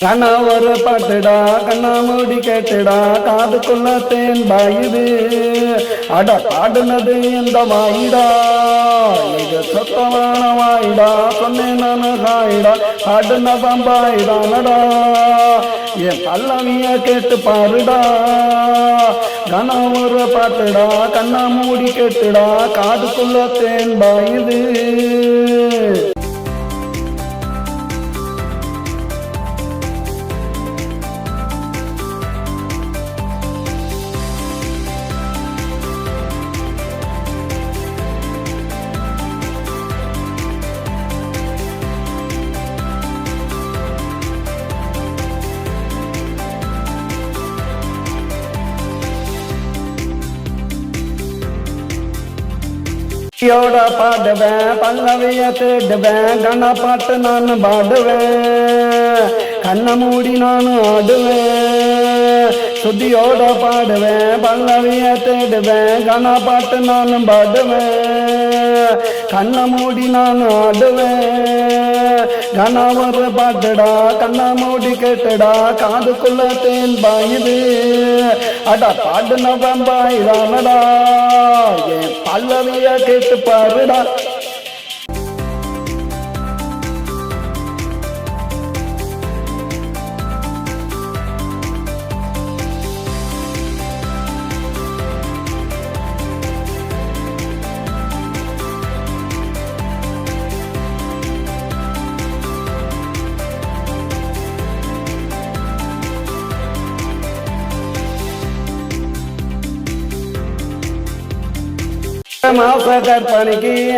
கண்ணா ஒரு பாட்டுடா கண்ணா மூடி கேட்டுடா காதுக்குள்ள தேன் பாயுது. அட பாடுனது இந்த வாயிடா? இது சொத்தமான வாயிடா சொன்னேன் நானு காயிடா பாடுன பம்பாயிடானடா என் பல்லவிய கேட்டு பாருடா. கண்ணா ஒரு பாட்டுடா கண்ணா மூடி கேட்டுடா காதுக்குள்ள தேன் பாயுது. யோட பாடுவேன் பல்லவைய தேடுவேன் கண்ண பாட்டு நான் பாடுவேன் கண்ணை மூடி நான் ஆடுவேன் சுத்தியோட பாடுவேன் பல்லவைய தேடுவேன் கண்ண பாட்டு நான் பாடுவேன் கண்ணை மூடி நான் ஆடுவேன் கண்ணா ஒரு பாட்டுடா கண்ணா மூடி கேட்டுடா காதுக்குள்ள தேன் பாயுது. அடா பாடுன பம்பாயிடானடா என் பல்லவிய கேட்டு பாருடா மாச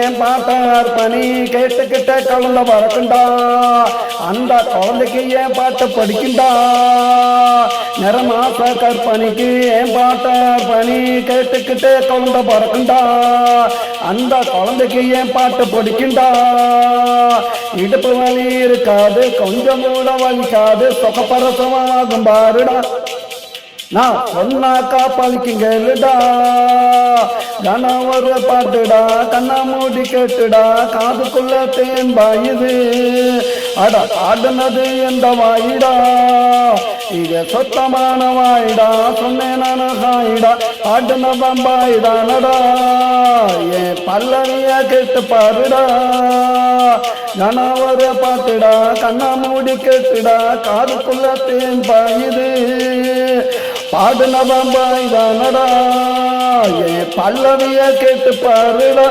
என் பாட்ட அர்ப்பணி கேட்டுக்கிட்ட குழந்த பறக்குண்டா அந்த குழந்தைக்கு என் பாட்டு படிக்குண்டா. நிறமாச கற்பனைக்கு என் பாட்ட அர்ப்பணி கேட்டுக்கிட்ட குழந்த பறக்குண்டா அந்த குழந்தைக்கு என் பாட்டு படிக்குண்டா. இடுப்பு வலி இருக்காது கொஞ்சம் கூட வலிக்காது சொகப்பரசமாகும் பாருடா. நான் சொன்னாக்கா பழிக்குங்கடா கணவர் பாட்டுடா கண்ணா மூடி கேட்டுடா காதுக்குள்ள தேன் பாயுது அட ஆடுனது எந்த வாயிடா? இது சொத்தமான வாயிடா சொன்னேன் நான் ஹாயிடா. ஆடுன பம்பாயிடானடா என் பல்லவிய கேட்டு பாருடா. கணவர் பாட்டுடா கண்ணா மூடி கேட்டுடா காதுக்குள்ள தேன் பாயுது பாடு தானடா என் பல்லவிய கேட்டு பாருடா.